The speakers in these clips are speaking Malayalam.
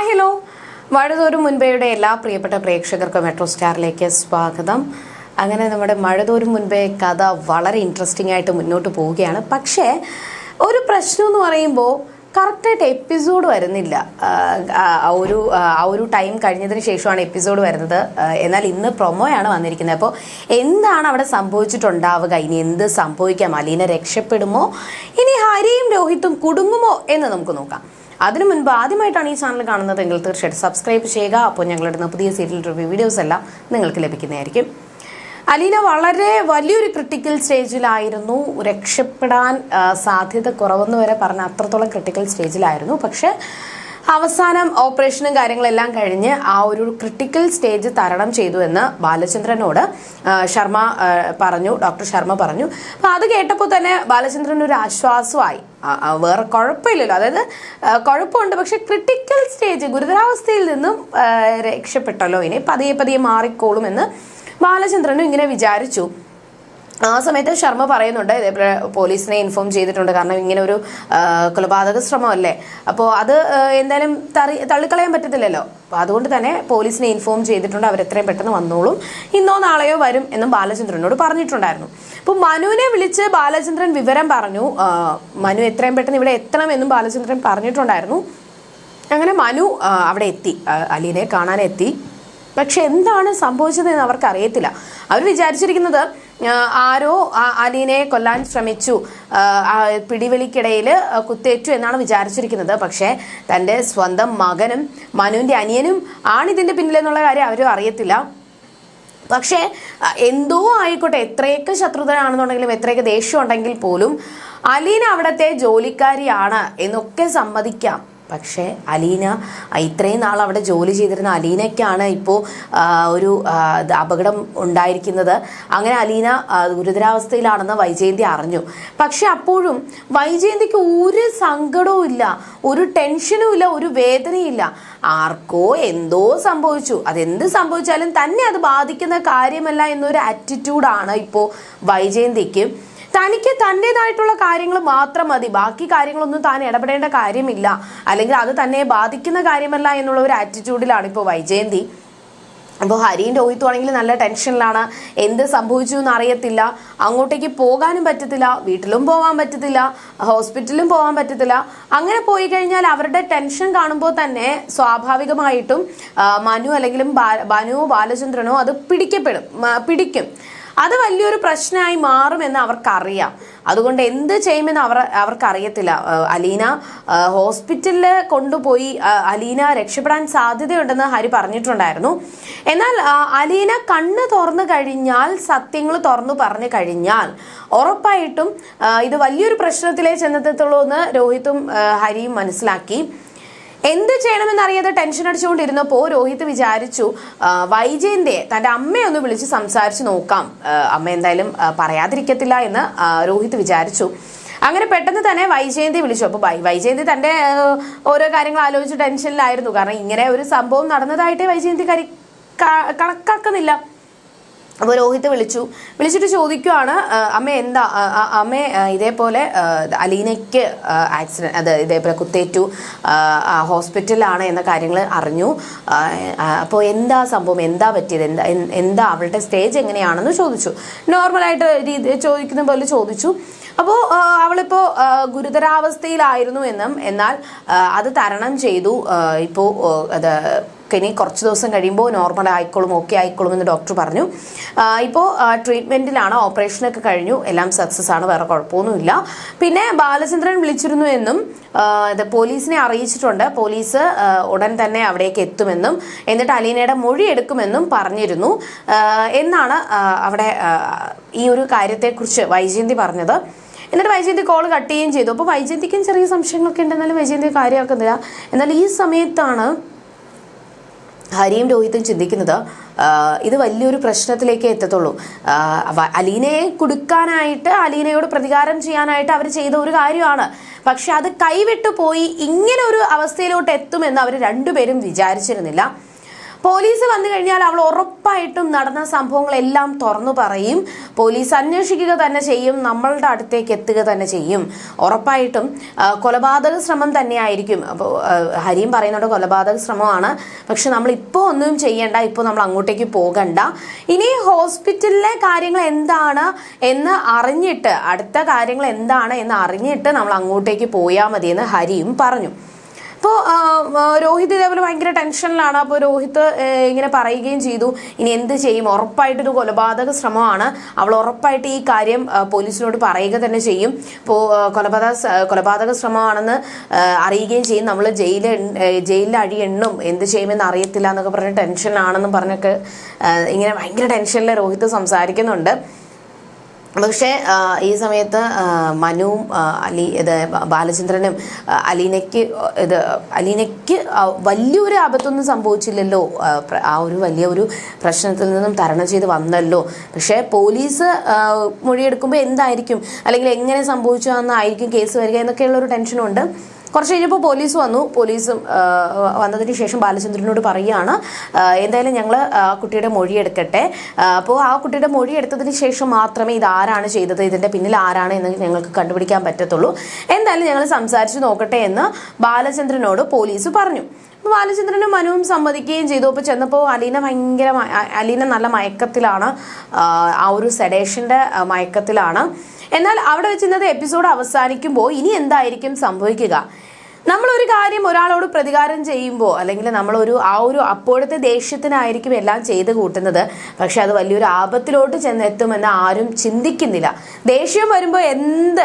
Hi hello. മഴതോരും മുൻപേയുടെ എല്ലാ പ്രിയപ്പെട്ട പ്രേക്ഷകർക്കും മെട്രോ സ്റ്റാറിലേക്ക് സ്വാഗതം. അങ്ങനെ നമ്മുടെ മഴതോരും മുൻപേ കഥ വളരെ ഇൻട്രസ്റ്റിംഗ് ആയിട്ട് മുന്നോട്ട് പോവുകയാണ്. പക്ഷേ ഒരു പ്രശ്നം എന്ന് പറയുമ്പോൾ കറക്റ്റായിട്ട് എപ്പിസോഡ് വരുന്നില്ല. ഒരു ആ ഒരു ടൈം കഴിഞ്ഞതിന് ശേഷമാണ് എപ്പിസോഡ് വരുന്നത്. എന്നാൽ ഇന്ന് പ്രൊമോയാണ് വന്നിരിക്കുന്നത്. അപ്പോൾ എന്താണ് അവിടെ സംഭവിച്ചിട്ടുണ്ടാവുക? ഇനി എന്ത് സംഭവിക്കാം? അലീന രക്ഷപ്പെടുമോ? ഇനി ഹരിയും രോഹിത്തും കുടുങ്ങുമോ? എന്ന് നമുക്ക് നോക്കാം. അതിനു മുൻപ് ആദ്യമായിട്ടാണ് ഈ ചാനൽ കാണുന്നതെങ്കിൽ തീർച്ചയായിട്ടും സബ്സ്ക്രൈബ് ചെയ്യുക. അപ്പോൾ ഞങ്ങളുടെ പുതിയ സീരിയൽ റിവ്യൂ വീഡിയോസ് എല്ലാം നിങ്ങൾക്ക് ലഭിക്കുന്നതായിരിക്കും. അലീന വളരെ വലിയൊരു ക്രിട്ടിക്കൽ സ്റ്റേജിലായിരുന്നു രക്ഷപ്പെടാൻ സാധ്യത കുറവെന്ന് വരെ പറഞ്ഞ അത്രത്തോളം ക്രിട്ടിക്കൽ സ്റ്റേജിലായിരുന്നു പക്ഷേ അവസാനം ഓപ്പറേഷനും കാര്യങ്ങളെല്ലാം കഴിഞ്ഞ് ആ ഒരു ക്രിട്ടിക്കൽ സ്റ്റേജ് തരണം ചെയ്തു എന്ന് ബാലചന്ദ്രനോട് ശർമ്മ പറഞ്ഞു ഡോക്ടർ ശർമ്മ പറഞ്ഞു. അപ്പോൾ അത് കേട്ടപ്പോൾ തന്നെ ബാലചന്ദ്രൻ ഒരു ആശ്വാസമായി. വേറെ കുഴപ്പമില്ലല്ലോ. അതായത് കുഴപ്പമുണ്ട്. പക്ഷെ ക്രിട്ടിക്കൽ സ്റ്റേജ് ഗുരുതരാവസ്ഥയിൽ നിന്നും രക്ഷപ്പെട്ടല്ലോ. ഇനി പതിയെ പതിയെ മാറിക്കോളും എന്ന് ബാലചന്ദ്രനും ഇങ്ങനെ വിചാരിച്ചു. ആ സമയത്ത് ശർമ്മ പറയുന്നുണ്ട് ഇതേപോലെ പോലീസിനെ ഇൻഫോം ചെയ്തിട്ടുണ്ട്. കാരണം ഇങ്ങനെ ഒരു കൊലപാതക ശ്രമമല്ലേ? അപ്പോൾ അത് എന്തായാലും തറി തള്ളിക്കളയാൻ പറ്റത്തില്ലല്ലോ. അപ്പോൾ അതുകൊണ്ട് തന്നെ പോലീസിനെ ഇൻഫോം ചെയ്തിട്ടുണ്ട് അവരെത്രയും പെട്ടെന്ന് വന്നോളും. ഇന്നോ നാളെയോ വരും എന്നും ബാലചന്ദ്രനോട് പറഞ്ഞിട്ടുണ്ടായിരുന്നു. അപ്പോൾ മനുവിനെ വിളിച്ച് ബാലചന്ദ്രൻ വിവരം പറഞ്ഞു. മനു എത്രയും പെട്ടെന്ന് ഇവിടെ എത്തണം എന്നും ബാലചന്ദ്രൻ പറഞ്ഞിട്ടുണ്ടായിരുന്നു. അങ്ങനെ മനു അവിടെ എത്തി. അലീനെ കാണാനെത്തി. പക്ഷെ എന്താണ് സംഭവിച്ചതെന്ന് അവർക്ക് അറിയത്തില്ല അവർ വിചാരിച്ചിരിക്കുന്നത് ആരോ അലീനയെ അലീനെ കൊല്ലാൻ ശ്രമിച്ചു. പിടിവലിക്കിടയിൽ കുത്തേറ്റു എന്നാണ് വിചാരിച്ചിരിക്കുന്നത്. പക്ഷേ തന്റെ സ്വന്തം മകനും മനുവിന്റെ അനിയനും ആണ് ഇതിന്റെ പിന്നിലെന്നുള്ള കാര്യം അവരും അറിയത്തില്ല. പക്ഷേ എന്തോ ആയിക്കോട്ടെ എത്രയൊക്കെ ശത്രുതനാണെന്നുണ്ടെങ്കിലും എത്രയൊക്കെ ദേഷ്യം ഉണ്ടെങ്കിൽ പോലും അലീന അവിടുത്തെ ജോലിക്കാരിയാണ് എന്നൊക്കെ സമ്മതിക്കാം. പക്ഷേ അലീന ഇത്രയും നാൾ അവിടെ ജോലി ചെയ്തിരുന്ന അലീനയ്ക്കാണ് ഇപ്പോൾ ഒരു അപകടം ഉണ്ടായിരിക്കുന്നത്. അങ്ങനെ അലീന ഗുരുതരാവസ്ഥയിലാണെന്ന് വൈജയന്തി അറിഞ്ഞു. പക്ഷെ അപ്പോഴും വൈജയന്തിക്ക് ഒരു സങ്കടവും ഇല്ല ഒരു ടെൻഷനും ഇല്ല ഒരു വേദനയില്ല ആർക്കോ എന്തോ സംഭവിച്ചു. അതെന്ത് സംഭവിച്ചാലും തന്നെ അത് ബാധിക്കുന്ന കാര്യമല്ല എന്നൊരു ആറ്റിറ്റ്യൂഡാണ് ഇപ്പോൾ വൈജയന്തിക്ക്. തനിക്ക് തന്റെതായിട്ടുള്ള കാര്യങ്ങൾ മാത്രം മതി. ബാക്കി കാര്യങ്ങളൊന്നും താൻ ഇടപെടേണ്ട കാര്യമില്ല. അല്ലെങ്കിൽ അത് തന്നെ ബാധിക്കുന്ന കാര്യമല്ല എന്നുള്ള ഒരു ആറ്റിറ്റ്യൂഡിലാണ് ഇപ്പോൾ വൈജയന്തി. അപ്പോൾ ഹരിയും രോഹിത്തും ആണെങ്കിൽ നല്ല ടെൻഷനിലാണ്. എന്ത് സംഭവിച്ചു എന്ന് അറിയത്തില്ല അങ്ങോട്ടേക്ക് പോകാനും പറ്റത്തില്ല. വീട്ടിലും പോകാൻ പറ്റത്തില്ല. ഹോസ്പിറ്റലിലും പോകാൻ പറ്റത്തില്ല. അങ്ങനെ പോയി കഴിഞ്ഞാൽ അവരുടെ ടെൻഷൻ കാണുമ്പോൾ തന്നെ സ്വാഭാവികമായിട്ടും മനു അല്ലെങ്കിലും ബനുവോ ബാലചന്ദ്രനോ അത് പിടിക്കപ്പെടും. പിടിക്കും. അത് വലിയൊരു പ്രശ്നമായി മാറുമെന്ന് അവർക്കറിയാം. അതുകൊണ്ട് എന്ത് ചെയ്യുമെന്ന് അവർ അവർക്കറിയത്തില്ല. അലീന ഹോസ്പിറ്റലിൽ കൊണ്ടുപോയി അലീന രക്ഷപ്പെടാൻ സാധ്യതയുണ്ടെന്ന് ഹരി പറഞ്ഞിട്ടുണ്ടായിരുന്നു. എന്നാൽ അലീന കണ്ണ് തുറന്നു കഴിഞ്ഞാൽ സത്യങ്ങൾ തുറന്നു പറഞ്ഞു കഴിഞ്ഞാൽ ഉറപ്പായിട്ടും ഇത് വലിയൊരു പ്രശ്നത്തിലേ ചെന്നെത്തത്തുള്ളൂ എന്ന് രോഹിത്തും ഹരിയും മനസ്സിലാക്കി. എന്ത് ചെയ്യണമെന്നറിയാതെ ടെൻഷൻ അടിച്ചുകൊണ്ടിരുന്നപ്പോൾ രോഹിത് വിചാരിച്ചു വൈജയന്റെ തന്റെ അമ്മയെ ഒന്ന് വിളിച്ച് സംസാരിച്ച് നോക്കാം. അമ്മ എന്തായാലും പറയാതിരിക്കത്തില്ല എന്ന് രോഹിത് വിചാരിച്ചു. അങ്ങനെ പെട്ടെന്ന് തന്നെ വൈജയന്തി വിളിച്ചു. അപ്പോൾ വൈജയന്തി തന്റെ ഓരോ കാര്യങ്ങൾ ആലോചിച്ച് ടെൻഷനിലായിരുന്നു. കാരണം ഇങ്ങനെ ഒരു സംഭവം നടന്നതായിട്ട് വൈജയന്തി കരി കണക്കാക്കുന്നില്ല. അപ്പോൾ രോഹിത് വിളിച്ചു. വിളിച്ചിട്ട് ചോദിക്കുവാണ് അമ്മ എന്താ അമ്മേ ഇതേപോലെ അലീനയ്ക്ക് ആക്സിഡന്റ് അത് ഇതേപോലെ കുത്തേറ്റു ഹോസ്പിറ്റലിലാണ് എന്ന കാര്യങ്ങൾ അറിഞ്ഞു. അപ്പോൾ എന്താ സംഭവം? എന്താ പറ്റിയത്? എന്താ എന്താ അവളുടെ സ്റ്റേജ് എങ്ങനെയാണെന്ന് ചോദിച്ചു. നോർമലായിട്ട് രീതി ചോദിക്കുന്ന പോലെ ചോദിച്ചു. അപ്പോൾ അവളിപ്പോൾ ഗുരുതരാവസ്ഥയിലായിരുന്നു എന്നും എന്നാൽ അത് തരണം ചെയ്തു. ഇപ്പോൾ അത് ഇനി കുറച്ച് ദിവസം കഴിയുമ്പോൾ നോർമൽ ആയിക്കോളും ഓക്കെ ആയിക്കോളും എന്ന് ഡോക്ടർ പറഞ്ഞു. ഇപ്പോൾ ട്രീറ്റ്മെന്റിലാണ് ഓപ്പറേഷനൊക്കെ കഴിഞ്ഞു. എല്ലാം സക്സസ് ആണ് വേറെ കുഴപ്പമൊന്നുമില്ല. പിന്നെ ബാലചന്ദ്രൻ വിളിച്ചിരുന്നു എന്നും പോലീസിനെ അറിയിച്ചിട്ടുണ്ട്. പോലീസ് ഉടൻ തന്നെ അവിടേക്ക് എത്തുമെന്നും എന്നിട്ട് അലീനയുടെ മൊഴി എടുക്കുമെന്നും പറഞ്ഞിരുന്നു. എന്നാണ് അവിടെ ഈ ഒരു കാര്യത്തെക്കുറിച്ച് വൈജയന്തി പറഞ്ഞത്. എന്നിട്ട് വൈജയന്തി കോൾ കട്ട് ചെയ്യുകയും ചെയ്തു. അപ്പോൾ വൈജയന്തിക്കും ചെറിയ സംശയങ്ങളൊക്കെ ഉണ്ടെന്നാലും വൈജയന്തി കാര്യമാക്കുന്നില്ല. എന്നാൽ ഈ സമയത്താണ് ഹരിയും രോഹിത്തും ചിന്തിക്കുന്നത് ഇത് വലിയൊരു പ്രശ്നത്തിലേക്ക് എത്തത്തുള്ളൂ. അലീനയെ കൊടുക്കാനായിട്ട് അലീനയോട് പ്രതികാരം ചെയ്യാനായിട്ട് അവർ ചെയ്ത ഒരു കാര്യമാണ്. പക്ഷെ അത് കൈവിട്ടു പോയി ഇങ്ങനെ ഒരു അവസ്ഥയിലോട്ട് എത്തുമെന്ന് അവർ രണ്ടുപേരും വിചാരിച്ചിരുന്നില്ല. പോലീസ് വന്നു കഴിഞ്ഞാൽ അവൾ ഉറപ്പായിട്ടും നടന്ന സംഭവങ്ങളെല്ലാം തുറന്നു പറയും. പോലീസ് അന്വേഷിക്കുക തന്നെ ചെയ്യും. നമ്മളുടെ അടുത്തേക്ക് എത്തുക തന്നെ ചെയ്യും. ഉറപ്പായിട്ടും കൊലപാതക ശ്രമം തന്നെയായിരിക്കും. അപ്പോൾ ഹരിയും പറയുന്നുണ്ട് കൊലപാതക ശ്രമമാണ്. പക്ഷെ നമ്മൾ ഇപ്പോൾ ഒന്നും ചെയ്യേണ്ട. ഇപ്പോൾ നമ്മൾ അങ്ങോട്ടേക്ക് പോകണ്ട. ഇനി ഹോസ്പിറ്റലിലെ കാര്യങ്ങൾ എന്താണ് എന്ന് അറിഞ്ഞിട്ട് അടുത്ത കാര്യങ്ങൾ എന്താണ് എന്ന് അറിഞ്ഞിട്ട് നമ്മൾ അങ്ങോട്ടേക്ക് പോയാൽ മതിയെന്ന് ഹരിയും പറഞ്ഞു. അപ്പോൾ രോഹിത് ഇതേപോലെ ഭയങ്കര ടെൻഷനിലാണ്. അപ്പോൾ രോഹിത് ഇങ്ങനെ പറയുകയും ചെയ്തു. ഇനി എന്ത് ചെയ്യും? ഉറപ്പായിട്ടൊരു കൊലപാതക ശ്രമമാണ്. അവൾ ഉറപ്പായിട്ട് ഈ കാര്യം പോലീസിനോട് പറയുക തന്നെ ചെയ്യും. ഇപ്പോൾ കൊലപാതക കൊലപാതക ശ്രമമാണെന്ന് അറിയുകയും ചെയ്യും. നമ്മൾ ജയിലിൽ ജയിലിൽ അഴി എണ്ണും എന്ത് ചെയ്യുമെന്ന് അറിയത്തില്ല എന്നൊക്കെ പറഞ്ഞ് ടെൻഷനാണെന്നും പറഞ്ഞൊക്കെ ഇങ്ങനെ ഭയങ്കര ടെൻഷനിൽ രോഹിത് സംസാരിക്കുന്നുണ്ട്. പക്ഷേ ഈ സമയത്ത് മനുവും അലി ഇത് ബാലചന്ദ്രനും അലീനയ്ക്ക് ഇത് അലീനയ്ക്ക് വലിയൊരു ആപത്തൊന്നും സംഭവിച്ചില്ലല്ലോ. ആ, ഒരു വലിയ ഒരു പ്രശ്നത്തിൽ നിന്നും തരണം ചെയ്ത് വന്നല്ലോ. പക്ഷേ പോലീസ് മൊഴിയെടുക്കുമ്പോൾ എന്തായിരിക്കും? അല്ലെങ്കിൽ എങ്ങനെ സംഭവിച്ചു എന്നായിരിക്കും കേസ് വരിക എന്നൊക്കെയുള്ള ഒരു ടെൻഷനുണ്ട്. കുറച്ച് കഴിഞ്ഞപ്പോൾ പോലീസ് വന്നു. പോലീസും വന്നതിന് ശേഷം ബാലചന്ദ്രനോട് പറയുകയാണ് എന്തായാലും ഞങ്ങൾ ആ കുട്ടിയുടെ മൊഴി എടുക്കട്ടെ. അപ്പോൾ ആ കുട്ടിയുടെ മൊഴി എടുത്തതിന് ശേഷം മാത്രമേ ഇത് ആരാണ് ചെയ്തത് ഇതിന്റെ പിന്നിൽ ആരാണ് എന്ന് ഞങ്ങൾക്ക് കണ്ടുപിടിക്കാൻ പറ്റത്തുള്ളൂ. എന്തായാലും ഞങ്ങൾ സംസാരിച്ച് നോക്കട്ടെ എന്ന് ബാലചന്ദ്രനോട് പോലീസ് പറഞ്ഞു. അപ്പോൾ ബാലചന്ദ്രനും മനുവും സമ്മതിക്കുകയും ചെയ്തു. അപ്പോൾ ചെന്നപ്പോൾ അലീന ഭയങ്കര അലീന നല്ല മയക്കത്തിലാണ്. ആ, ഒരു സെഡേഷന്റെ മയക്കത്തിലാണ്. എന്നാൽ അവിടെ വെച്ച് ഇന്നത്തെ എപ്പിസോഡ് അവസാനിക്കുമ്പോൾ ഇനി എന്തായിരിക്കും സംഭവിക്കുക? നമ്മളൊരു കാര്യം ഒരാളോട് പ്രതികാരം ചെയ്യുമ്പോൾ അല്ലെങ്കിൽ നമ്മളൊരു ആ ഒരു അപ്പോഴത്തെ ദേഷ്യത്തിനായിരിക്കും എല്ലാം ചെയ്ത് കൂട്ടുന്നത്. പക്ഷെ അത് വലിയൊരു ആപത്തിലോട്ട് ചെന്നെത്തുമെന്ന് ആരും ചിന്തിക്കുന്നില്ല. ദേഷ്യം വരുമ്പോൾ എന്ത്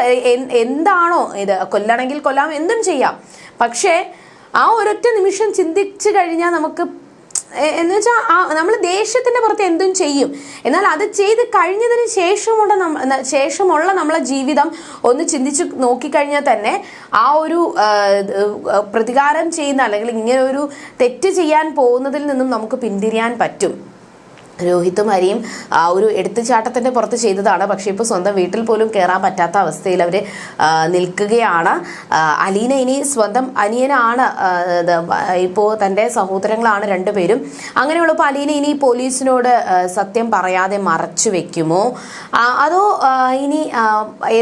എന്താണോ ഇത്? കൊല്ലണമെങ്കിൽ കൊല്ലാം എന്തും ചെയ്യാം. പക്ഷേ ആ ഒരൊറ്റ നിമിഷം ചിന്തിച്ചു കഴിഞ്ഞാൽ നമുക്ക് എന്ന് വെച്ചാൽ ആ നമ്മൾ ദേഷ്യത്തിന്റെ പുറത്ത് എന്തും ചെയ്യും. എന്നാൽ അത് ചെയ്ത് കഴിഞ്ഞതിന് ശേഷമുള്ള ശേഷമുള്ള നമ്മളെ ജീവിതം ഒന്ന് ചിന്തിച്ച് നോക്കിക്കഴിഞ്ഞാൽ തന്നെ ആ ഒരു പ്രതികാരം ചെയ്യുന്ന അല്ലെങ്കിൽ ഇങ്ങനെ ഒരു തെറ്റ് ചെയ്യാൻ പോകുന്നതിൽ നിന്നും നമുക്ക് പിന്തിരിയാൻ പറ്റും. രോഹിത്തും ഹരിയും ആ ഒരു എടുത്തുചാട്ടത്തിന്റെ പുറത്ത് ചെയ്തതാണ്. പക്ഷേ ഇപ്പോൾ സ്വന്തം വീട്ടിൽ പോലും കയറാൻ പറ്റാത്ത അവസ്ഥയിൽ അവർ നിൽക്കുകയാണ്. അലീന ഇനി സ്വന്തം അനിയനാണ്. ഇപ്പോൾ തന്റെ സഹോദരങ്ങളാണ് രണ്ടുപേരും അങ്ങനെയുള്ളപ്പോൾ അലീന ഇനി പോലീസിനോട് സത്യം പറയാതെ മറച്ചു വെക്കുമോ? അതോ ഇനി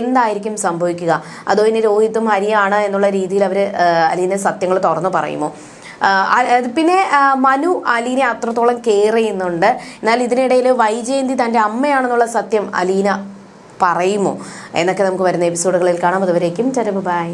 എന്തായിരിക്കും സംഭവിക്കുക? അതോ ഇനി രോഹിത്തും ഹരിയാണ് എന്നുള്ള രീതിയിൽ അവർ അലീന സത്യങ്ങൾ തുറന്നു പറയുമോ? പിന്നെ മനു അലീനെ അത്രത്തോളം കെയർ ചെയ്യുന്നുണ്ട്. എന്നാൽ ഇതിനിടയിൽ വൈജയന്തി തന്റെ അമ്മയാണെന്നുള്ള സത്യം അലീന പറയുമോ? എന്നൊക്കെ നമുക്ക് വരുന്ന എപ്പിസോഡുകളിൽ കാണാം. അതുവരേക്കും ചരബ് ബൈ